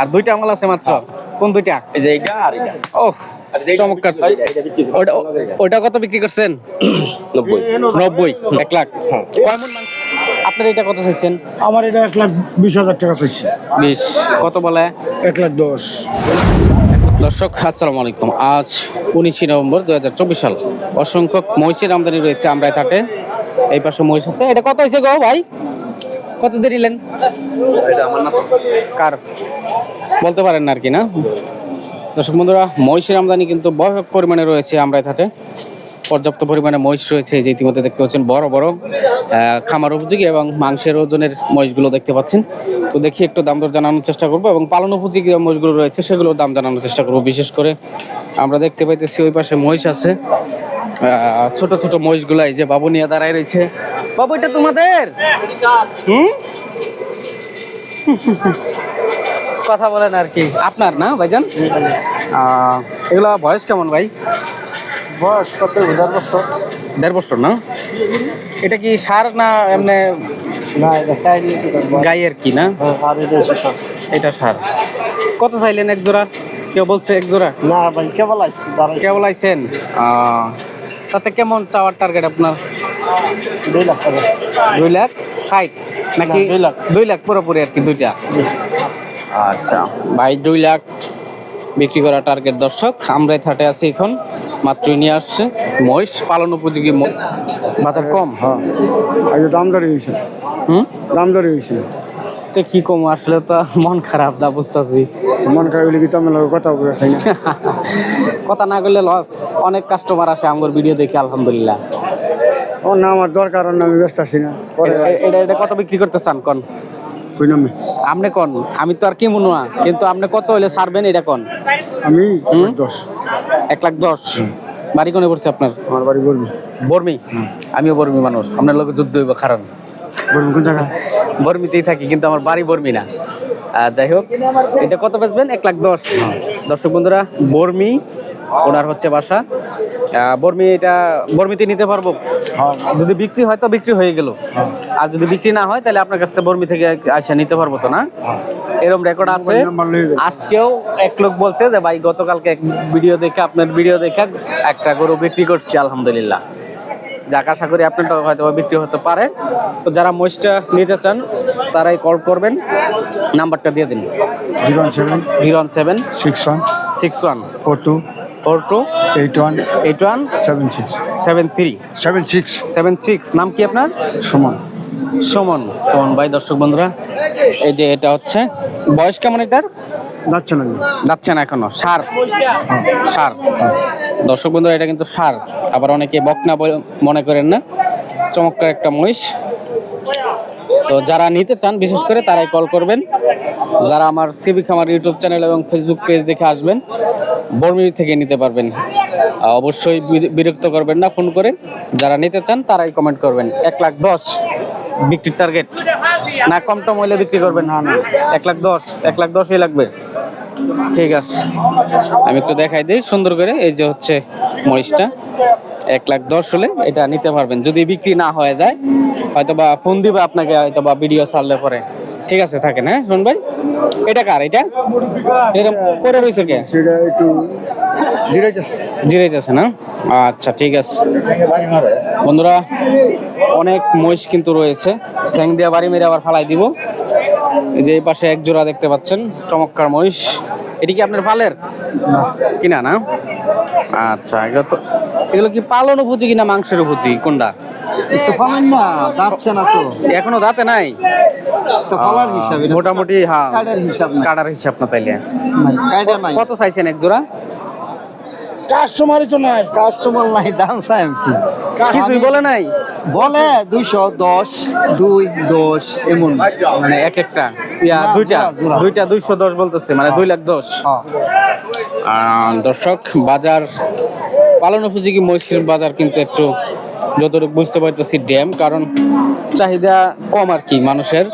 আর দুইটা মাল আছে মাত্র? কোন দুইটা? এই যে এইটা আর এটা ও চমৎকার। হয়, এইটা। ওটা ওটা কত বিক্রি করছেন? নব্বই। নব্বই এক লাখ। কয় মাংস? আপনার এটা কত চাইছেন? আমার এটা এক লাখ বিশ হাজার টাকা চাইছে। বিশ। কত বলে? এক লাখ দশ। দর্শক আসসালামু আলাইকুম। আজ উনিশে নভেম্বর দু হাজার চব্বিশ সাল। অসংখ্য মহিষের আমদানি রয়েছে আমরা থাটে। এই পাশে মহিষ আছে। এটা কত হয়েছে গো ভাই? কত দিয়ে নিলেন। কার? বলতে পারেন না আর কি না? দর্শক বন্ধুরা মহিষের আমদানি কিন্তু ব্যাপক পরিমাণে রয়েছে আমরা থাটে। পর্যাপ্ত পরিমাণে মহিষ রয়েছে যে ইতিমধ্যে দেখতে পাচ্ছেন বড় বড় খামার উপযোগী এবং মাংসের ওজনের মহিষগুলো দেখতে পাচ্ছেন। তো দেখি একটু দাম দর জানানোর চেষ্টা করব এবং পালন উপযোগী যে মহিষগুলো রয়েছে সেগুলোর দাম জানানোর চেষ্টা করব। বিশেষ করে আমরা দেখতে পাইতেছি ওই পাশে মহিষ আছে। ছোট ছোট মহিষগুলো এই যে বাবু নিয়ে দাঁড়ায় রয়েছে। বাবু, এটা তোমাদের? হুম? কথা বলেন আর কি। আপনার না, ভাইজান? এগুলো বয়স কেমন, ভাই? বয়স কত? দেড় বছর। দেড় বছর না? এটা কি সার না এমনি না এটা গাইয়ের কি না? সব। এটা সার। কত চাইলেন এক জোড়া? কেউ বলছে এক জোড়া? না ভাই কেবল আইছি কেবল আইছেন? তাতে কেমন চাওয়ার টার্গেট আপনার? দুই লাখ দুই লাখ ষাট? নাকি দুই লাখ। দুই লাখ পুরোপুরি আর কি দুইটা? আচ্ছা। ভাই দুই লাখ বিক্রি করা টার্গেট দর্শক আমরাই থাটে আছি এখন মাত্রই নিয়ে আসছে। মহিষ পালন উপযোগী বাজার কম? হ্যাঁ। দাম দরে হয়েছে। হুম? দাম দরে হয়েছে। তো কি কম আসলে তো মন খারাপ যা বুঝতেছি। মন খারাপ হলে কি তো কথা বলে না। কথা না করলে লস অনেক কাস্টমার আসে আমার ভিডিও দেখে আলহামদুলিল্লাহ। ও না আমার দরকার আমি ব্যস্ত আছি না। এটা এটা কত বিক্রি করতে চান কোন? আপনি কোন? আমি তো আর কি মনে কিন্তু আপনি কত হইলে ছাড়বেন এটা কোন? আমি? দশ। এক লাখ দশ? বাড়ি কোনে পড়ছে আপনার? আমার বাড়ি বলবি বর্মি? আমিও বর্মি মানুষ আপনার লোক যুদ্ধ হইব কারণ। বলবি কোন জায়গা বর্মিতেই থাকি কিন্তু আমার বাড়ি বর্মি না। যাই হোক এটা কত বেচবেন? এক লাখ দশ। দর্শক বন্ধুরা বর্মি ওনার হচ্ছে বাসা। বর্মি এটা বর্মিতে নিতে পারব? হ্যাঁ। যদি বিক্রি হয় তো বিক্রি হয়ে গেল। হ্যাঁ। আর যদি বিক্রি না হয় তাহলে আপনার কাছ থেকে বর্মি থেকে আসা নিতে পারব তো না? হ্যাঁ। এরকম রেকর্ড আছে। আজকেও এক লোক বলছে যে ভাই গতকালকে এক ভিডিও দেখে আপনার ভিডিও দেখে একটা গরু বিক্রি করছি আলহামদুলিল্লাহ। যাক আশা করি আপনারটা হয়তো বিক্রি হতে পারে। তো যারা মহিষটা নিতে চান তারাই কল করবেন। নাম্বারটা দিয়ে দিন। Zero seven zero one seven six one six one. Four two four two eight one eight one seven six seven three seven six seven six নাম কি আপনার? সমান। সুমন। সুমন ভাই দর্শক বন্ধুরা এই যে এটা হচ্ছে। বয়স কেমন এটার? যাচ্ছে না। যাচ্ছে না এখনও। সার। সার। দর্শক বন্ধুরা এটা কিন্তু সার। আবার অনেকে বকনা মনে করেন না। চমৎকার একটা মহিষ। তো যারা নিতে চান বিশেষ করে তারাই কল করবেন। যারা আমার সিভিক আমার ইউটিউব চ্যানেল এবং ফেসবুক পেজ দেখে আসবেন বর্মি থেকে নিতে পারবেন। অবশ্যই বির- বিরক্ত করবেন না ফোন করে। যারা নিতে চান তারাই কমেন্ট করবেন। এক লাখ দশ বিক্রির টার্গেট না কম টম হইলে বিক্রি করবেন। না, না। এক লাখ দশ এক লাখ দশই লাগবে। ঠিক আছে। আমি একটু দেখাই দিই সুন্দর করে। এই যে হচ্ছে মরিচটা। এক লাখ দশ হলে এটা নিতে পারবেন। যদি বিক্রি না হয়ে যায় হয়তো বা ফোন দিবে আপনাকে হয়তো বা ভিডিও ছাড়লে পরে। ঠিক আছে থাকেন হ্যাঁ শুন ভাই? এটা কার এটা? এরকম করে রয়েছে কে? সেটা একটু জিরাইতেছে না? আচ্ছা ঠিক আছে। বন্ধুরা অনেক মহিষ কিন্তু রয়েছে। ঠ্যাং দিয়ে বাড়ি মেরে আবার ফালাই দিব। যে এই পাশে এক জোড়া দেখতে পাচ্ছেন চমৎকার মহিষ। এটি কি আপনার পালের? কিনা না আচ্ছা এগুলো তো এগুলো কি পালন উপযোগী না মাংসের উপযোগী কোনটা? না না তো। এখনও দাঁতে নাই? তো পালার হিসাবে মোটামুটি হ্যাঁ কাটার হিসাব না কাটার হিসাব না তাইলে। কত চাইছেন এক জোড়া? কাস্টমারই তো নাই। কাস্টমার নাই দাম চাই আমি কি। কিছুই বলে নাই? বলে দুইশো দশ দুই দশ এমন। মানে এক একটা। ইয়া দুইটা। দুইটা দুইশো দশ বলতেছে মানে দুই লাখ দশ। হ্যাঁ। আহ, দর্শক বাজার পালন উপযোগী মহিষের বাজার কিন্তু একটু যতটুকু বুঝতে পারতেছি ড্যাম কারণ চাহিদা কম আর কি মানুষের।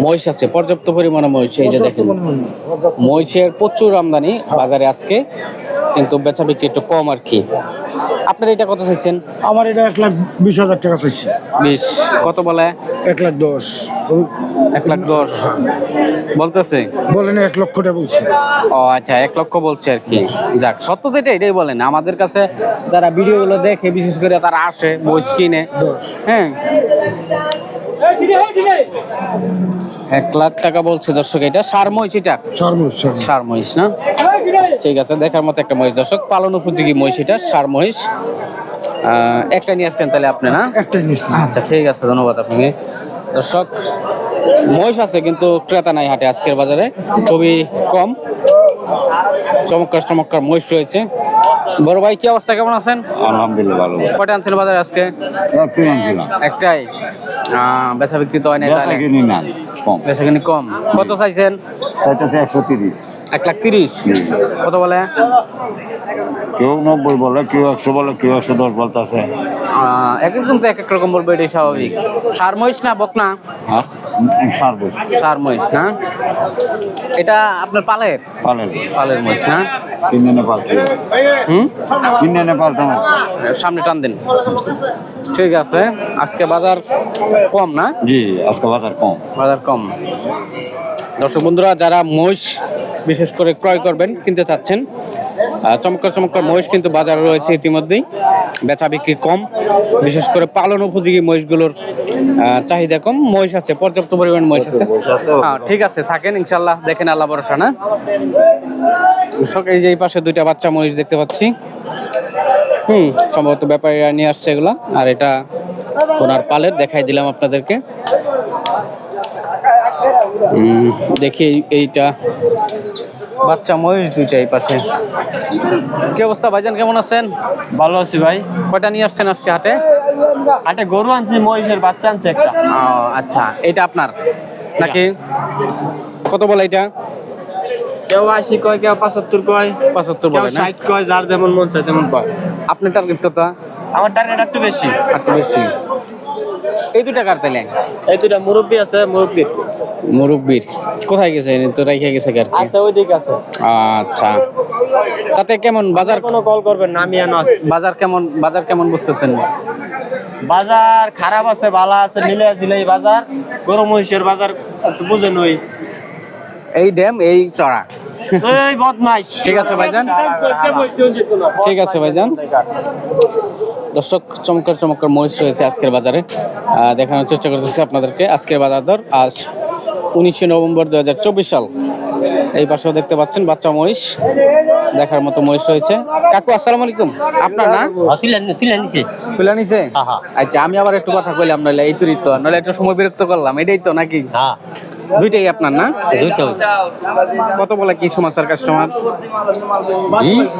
মহিষ আছে পর্যাপ্ত পরিমাণে মহিষ এই যে দেখেন। মহিষের প্রচুর আমদানি বাজারে আজকে। কিন্তু বেচা বিক্রি একটু কম আর কি। আপনার এটা কত চাইছেন? আমার এটা এক লাখ বিশ হাজার টাকা চাইছি। বিশ। কত বলে? এক লাখ দশ। এক লাখ দশ। বলতেছে? বলেন এক লক্ষ টাকা বলছি। ও আচ্ছা এক লক্ষ বলছে আর কি। যাক সত্য যেটা এটাই বলেন। আমাদের কাছে যারা ভিডিওগুলো দেখে বিশেষ করে তারা আসে বই কিনে। হ্যাঁ। এক লাখ টাকা বলছে দর্শক এটা সার মহিষ এটা? চার মাস চার মাস। সার মহিষ না? ঠিক আছে দেখার মতো একটা মহিষ। দর্শক পালন উপযোগী মহিষ এটা সার মহিষ। একটা নিয়ে আসছেন তাহলে আপনি না? একটাই নিচ্ছি আচ্ছা ঠিক আছে ধন্যবাদ আপনাকে। দর্শক মহিষ আছে কিন্তু ক্রেতা নাই হাটে আজকের বাজারে খুবই কম। চমৎকার চমৎকার মহিষ রয়েছে। বড় ভাই কি অবস্থা কেমন আছেন? আলহামদুলিল্লাহ ভালো কয়টা আনছেন বাজারে আজকে? একটু আনছিলাম। একটাই? বেচা বিক্রি তো হয় না তাহলে? কিনি না কম। বেচা কিনি কম। কত চাইছেন? চাইতেছে একশো তিরিশ। এক লাখ তিরিশ। কত বলে? কেউ নব্বই বলে কেউ একশো বলে কেউ একশো দশ বলতেছে। আহ, এক একজন তো এক এক রকম বলবে এটাই স্বাভাবিক। সার মহিষ না বকনা হ্যাঁ সার মহিষ। না? এটা আপনার পালের? পালের পালের মহিষ না? কিনে নে পালছি। হুম? কিনে নে পালতাম সামনে টান দিন। ঠিক আছে আজকে বাজার কম না? জি আজকে বাজার কম। বাজার কম। দর্শক বন্ধুরা যারা মহিষ বিশেষ করে ক্রয় করবেন কিনতে চাচ্ছেন চমৎকার চমৎকার মহিষ কিন্তু বাজারে রয়েছে ইতিমধ্যেই। বেচা বিক্রি কম বিশেষ করে পালন উপযোগী মহিষগুলোর চাহিদা কম। মহিষ আছে পর্যাপ্ত পরিমাণ মহিষ আছে। হ্যাঁ ঠিক আছে থাকেন ইনশাল্লাহ দেখেন আল্লাহ ভরসা না? দর্শক এই যে এই পাশে দুইটা বাচ্চা মহিষ দেখতে পাচ্ছি। হুম সম্ভবত ব্যাপারীরা নিয়ে আসছে এগুলা। আর এটা ওনার পালের দেখাই দিলাম আপনাদেরকে। দেখি এইটা। বাচ্চা মহিষ দুইটা এই পাশে। কি অবস্থা ভাইজান কেমন আছেন? ভালো আছি ভাই। কয়টা নিয়ে আসছেন আজকে হাটে? হাটে গরু আনছি মহিষের বাচ্চা আনছে একটা। ও, আচ্ছা এটা আপনার? নাকি? কত বলে এটা কেউ আশি কয় কেউ পঁচাত্তর কয় পঁচাত্তর বলে না? ষাট কয় যার যেমন মন চায় তেমন কয়। আপনার টার্গেট কত? আমার টার্গেট একটু বেশি। একটু বেশি। এই দুটা কার তাইলে? এই দুটা মুরব্বী আছে মুরব্বী। মুরব্বীর। কোথায় গেছে এনে? তো রাইখা গেছে আর কি? আছে ওই দিক আছে। আচ্ছা। তাতে কেমন বাজার কোনো কল করবেন না আমি এনে বাজার কেমন বাজার কেমন বুঝতেছেন? বাজার খারাপ আছে ভালো আছে মিলে দিলেই বাজার। গরু মহিষের বাজার তো বুঝেন ওই এই ড্যাম এই চড়া। এই বদমাইশ। ঠিক আছে ভাইজান। ঠিক আছে ভাইজান। দর্শক চমৎকার চমৎকার মহিষ রয়েছে আজকের বাজারে। দেখানোর চেষ্টা করতেছি আপনাদেরকে আজকের বাজার দর। আজ উনিশে নভেম্বর দু হাজার চব্বিশ সাল। এই পাশেও দেখতে পাচ্ছেন বাচ্চা মহিষ। দেখার মতো মহিষ রয়েছে। কাকু আসসালামু আলাইকুম। আপনার না তুলে নিছে আচ্ছা আমি আবার একটু কথা কইলাম নইলে এই তুই তো নইলে একটু সময় বিরক্ত করলাম। এটাই তো নাকি? দুইটাই আপনার না? কত বলে কি সমাচার কাস্টমার বিশ?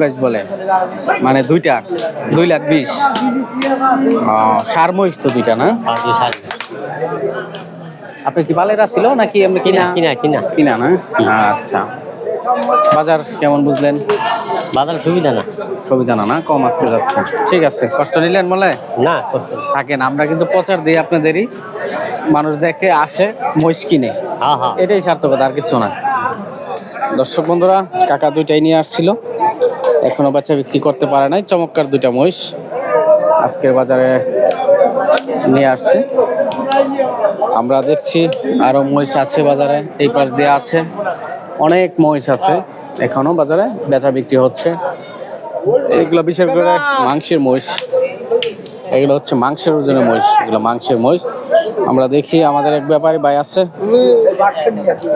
বাইশ বলে। মানে দুইটা? দুই লাখ বিশ। সার মহিষ তো দুইটা না? আপনি কি পালেরা ছিল নাকি এমনি কিনা কিনা? কিনা কিনা। না? আচ্ছা। বাজার কেমন বুঝলেন? বাজার সুবিধা না। সুবিধা না না? কম আজকে যাচ্ছে। ঠিক আছে কষ্ট নিলেন বলে? না। থাকেন আমরা কিন্তু প্রচার দিই আপনাদেরই। মানুষ দেখে আসে মহিষ কিনে। এটাই সার্থকতা আর কিছু না। দর্শক বন্ধুরা কাকা দুইটাই নিয়ে আসছিল। এখনও বাচ্চা বিক্রি করতে পারে নাই চমৎকার দুইটা মহিষ আজকের বাজারে নিয়ে আসছে। আমরা দেখছি আরও মহিষ আছে বাজারে এই পাশ দিয়ে আছে। অনেক মহিষ আছে এখনও বাজারে বেচা বিক্রি হচ্ছে। এগুলো বিশেষ করে মাংসের মহিষ। এগুলো হচ্ছে মাংসের ওজনের মহিষ, এগুলো মাংসের মহিষ। আমরা দেখি আমাদের এক ব্যাপারী ভাই আছে।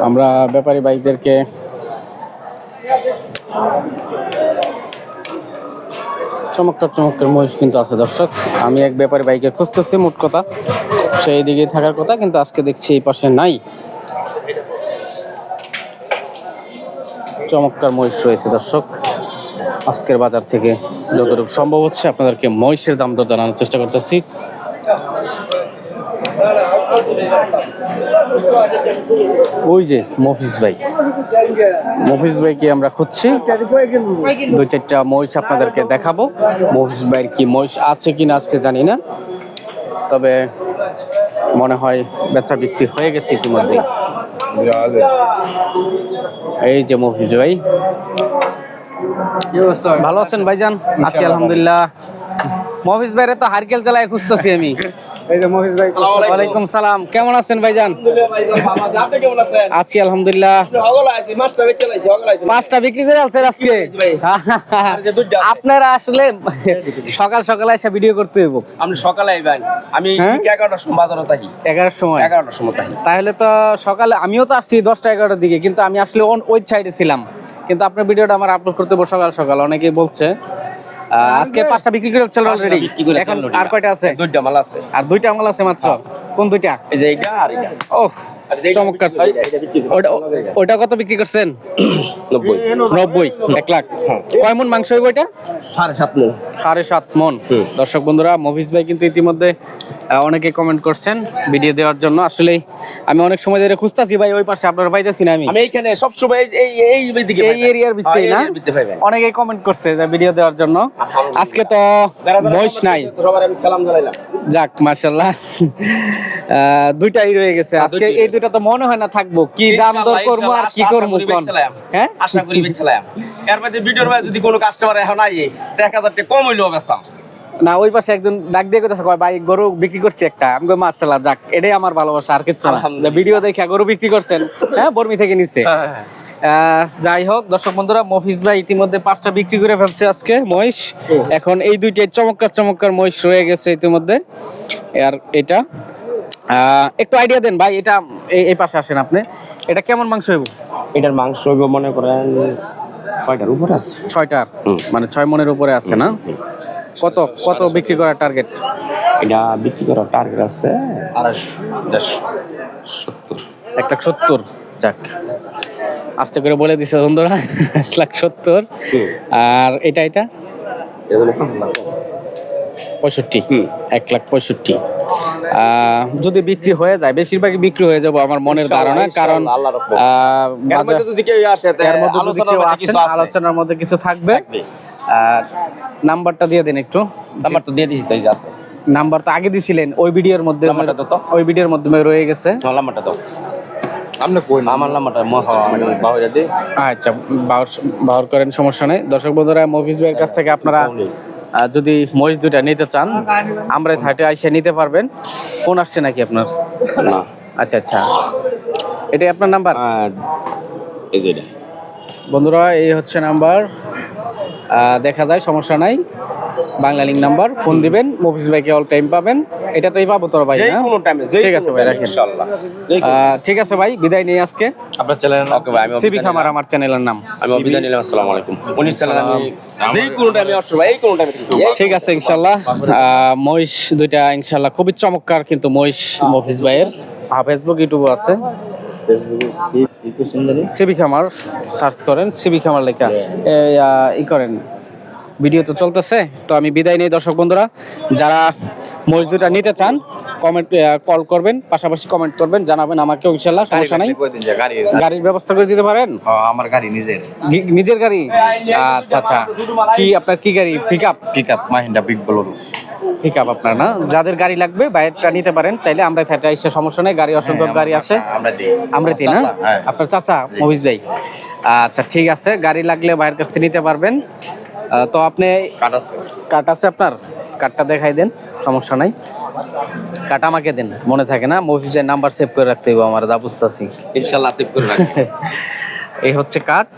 আমরা ব্যাপারী ভাইদেরকে চমৎকার চমৎকার মহিষ কিন্তু আছে, দর্শক। আমি এক ব্যাপারী বাইকে খুঁজতেছি, মোট কথা। সেই দিকে থাকার কথা, কিন্তু আজকে দেখছি এই পাশে নাই। চমৎকার মহিষ রয়েছে, দর্শক। আজকের বাজার থেকে যতটুকু সম্ভব হচ্ছে আপনাদেরকে মহিষের দাম দর জানানোর চেষ্টা করতেছি। ওই যে মফিজ ভাই। মফিজ ভাইকে আমরা খুঁজছি। দুই চারটা মহিষ আপনাদেরকে দেখাবো। মহিষ ভাইয়ের কি মহিষ আছে কিনা আজকে জানি না। তবে মনে হয় বেচা বিক্রি হয়ে গেছে ইতিমধ্যে এই যে মফিজ ভাই। ভালো আছেন ভাইজান? আছি আলহামদুলিল্লাহ। মফিজ ভাইরে তো হারকেল চালায় খুঁজতেছি আমি। এই যে মহিষ ভাই। ওয়ালাইকুম সালাম। কেমন আছেন ভাইজান? আছি আলহামদুলিল্লাহ। পাঁচটা বিক্রি করে আলছেন আজকে? আপনারা আসলে সকাল সকালে এসে ভিডিও করতে হইব। আপনি সকালে আইবেন। আমি হ্যাঁ? এগারোটার সময় বাজারে থাকি। এগারোটার সময়? এগারোটার সময় থাকি। তাহলে তো সকালে আমিও তো আসছি দশটা এগারোটার দিকে কিন্তু আমি আসলে ওই সাইডে ছিলাম। কিন্তু আপনার ভিডিওটা আমার আপলোড করতে বসে সকাল সকাল অনেকেই বলছে আজকে পাঁচটা বিক্রি করে পাঁচটা অলরেডি এখন আর কয়টা আছে? দুইটা মাল আছে। আর দুইটা মাল আছে মাত্র? কোন দুইটা? এই যে এইটা আর এটা ও চমৎকার। ওটা ওটা কত বিক্রি করছেন? নব্বই। নব্বই এক লাখ। কয় মন মাংস হইব এটা? সাড়ে সাত মন। সাড়ে সাত মন। দর্শক বন্ধুরা মফিজ ভাই কিন্তু ইতিমধ্যে অনেকে কমেন্ট করছেন ভিডিও দেওয়ার জন্য। আসলে আমি অনেক সময় ধরে খুঁজতাছি ভাই ওই পাশে আপনার পাইতেছি না আমি। আমি এইখানে সবসময় এই এই এই দিকে এই এরিয়ার ভিতরেই না? পাইবেন অনেকেই কমেন্ট করছে যে ভিডিও দেওয়ার জন্য। আজকে তো মহিষ নাই। সবার আমি সালাম জানাইলাম। যাক মার্শাল্লাহ দুইটাই রয়ে গেছে। আজকে এই দুইটা তো মনে হয় না থাকব। কি দাম দর করব আর কি করব কোন? হ্যাঁ? আশা করি বেচলাম এর মধ্যে ভিডিওর মধ্যে যদি কোনো কাস্টমার এখন আই এক হাজার টাকা কম হইলেও বেচাম। না ওই পাশে একজন ডাক দিয়ে কথা কয় ভাই গরু বিক্রি করছি একটা। আমি কই মার্শাল্লাহ যাক এটাই আমার ভালোবাসা আর কিচ্ছু না। ভিডিও দেখে গরু বিক্রি করছেন হ্যাঁ বর্মি থেকে নিচ্ছে আহ, যাই হোক দর্শক বন্ধুরা মফিজ ভাই ইতিমধ্যে পাঁচটা বিক্রি করে ফেলছে আজকে মহিষ। এখন এই দুইটাই চমৎকার চমৎকার মহিষ রয়ে গেছে ইতিমধ্যে। আর এটা একটু আইডিয়া দেন ভাই এটা এই- পাশে আসেন আপনি। এটা কেমন মাংস হইব? এটার মাংস হইব মনে করেন ছয়টার উপরে আছে। ছয়টার? মানে ছয় মনের উপরে আছে না? কত কত বিক্রি করার টার্গেট এটা বিক্রি করার টার্গেট আছে আড়াইশো সত্তর। এক লাখ সত্তর। যাক। আস্তে করে বলে দিছে বন্ধুরা এক লাখ সত্তর। আর এটা এটা? পঁয়ষট্টি এক লাখ পঁয়ষট্টি। যদি বিক্রি হয়ে যায় বেশিরভাগই বিক্রি হয়ে যাব আমার মনের ধারণা কারণ তে আলোচনার মধ্যে কিছু থাকবে। নাম্বারটা দিয়ে দেন একটু। নাম্বার তো দিয়ে দিছি তাই আছে। নাম্বার তো আগে দিছিলেন ওই ভিডিওর মধ্যে তো। ওই ভিডিওর মাধ্যমে রয়ে গেছে। আমার নাম্বারটা দাও আপনি কই আমার নাম্বারটা মস্ত। বাহিরে দে আচ্ছা বাউর করেন সমস্যা নেই। দর্শক বন্ধুরা মফিজ ভাইয়ের কাছ থেকে আপনারা যদি মহিষ দুটা নিতে চান আমরা হাটে আইসে নিতে পারবেন। ফোন আসছে নাকি আপনার? না। আচ্ছা আচ্ছা। এটা আপনার নাম্বার। বন্ধুরা এই হচ্ছে নাম্বার। আহ, দেখা যায় সমস্যা নাই। বাংলা লিঙ্ক নাম্বার ফোন দিবেন মফিজ ভাইকে অল টাইম পাবেন। এটাতেই পাবো তোর ভাই কোনো টাইমে ঠিক আছে ভাই রাখেন। ইনশাআল্লাহ ঠিক আছে ভাই বিদায় নিয়ে আজকে। আপনার চ্যানেল ওকে ভাই আমি সিবি খামার আমার চ্যানেলের নাম। আমি অভিযান নিলাম আসসালামু আলাইকুম। উনিশ চ্যানেল আমি যেই কোনো টাইমে আসব ভাই এই কোনো টাইমে ঠিক আছে ইনশাল্লাহ। আহ, মহিষ দুইটা ইনশাআল্লাহ খুবই চমৎকার কিন্তু মহিষ মফিজ ভাইয়ের। ফেসবুক ইউটিউব আছে। সিবি খামার সার্চ করেন সিবি খামার লেখা। ই করেন। ভিডিও তো চলতেছে তো আমি বিদায় নেই দর্শক বন্ধুরা। যারা মহিষ নিতে চান কমেন্ট কল করবেন পাশাপাশি কমেন্ট করবেন জানাবেন আমাকে ইনশাল্লাহ সমস্যা নাই। গাড়ির ব্যবস্থা করে দিতে পারেন? আমার গাড়ি নিজের। নিজের গাড়ি? আচ্ছা আচ্ছা। কি আপনার কি গাড়ি? Pickup pickup Mahindra big Bolero pickup আপনার না? যাদের গাড়ি লাগবে বাইরটা নিতে পারেন। চাইলে আমরা থাকতে এসে সমস্যা নেই গাড়ি অসংখ্য গাড়ি আছে। আমরা দিই। আমরা দিই না? হ্যাঁ। আপনার চাচা মহিষ দেই আচ্ছা ঠিক আছে। গাড়ি লাগলে বাইরের কাছ থেকে নিতে পারবেন। তো আপনি কাট আছে। আছে আপনার? কার্ডটা দেখাই দেন সমস্যা নাই। কার্ড আমাকে দেন মনে থাকে না। মফিজের নাম্বার সেভ করে রাখতে হবে আমার যা বুঝতেছি। ইনশাআল্লাহ সেভ করে এই হচ্ছে কার্ড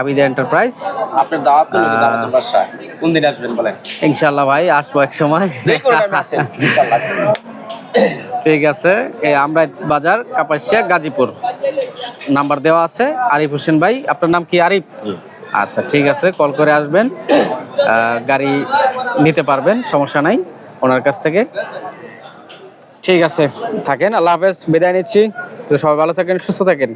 আবিদা এন্টারপ্রাইজ আপনার দাওয়াত দাওয়াতের বাসায়। কোন দিন আসবেন বলেন? ইনশাল্লাহ ভাই আসব এক সময়। ইনশাআল্লাহ ঠিক আছে এই আমরা বাজার কাপাসিয়া গাজীপুর। নাম্বার দেওয়া আছে আরিফ হোসেন ভাই আপনার নাম কি আরিফ? আচ্ছা ঠিক আছে কল করে আসবেন। গাড়ি নিতে পারবেন, সমস্যা নাই, ওনার কাছ থেকে। ঠিক আছে, থাকেন, আল্লাহ হাফেজ, বিদায় নিচ্ছি। তো সবাই ভালো থাকেন, সুস্থ থাকেন।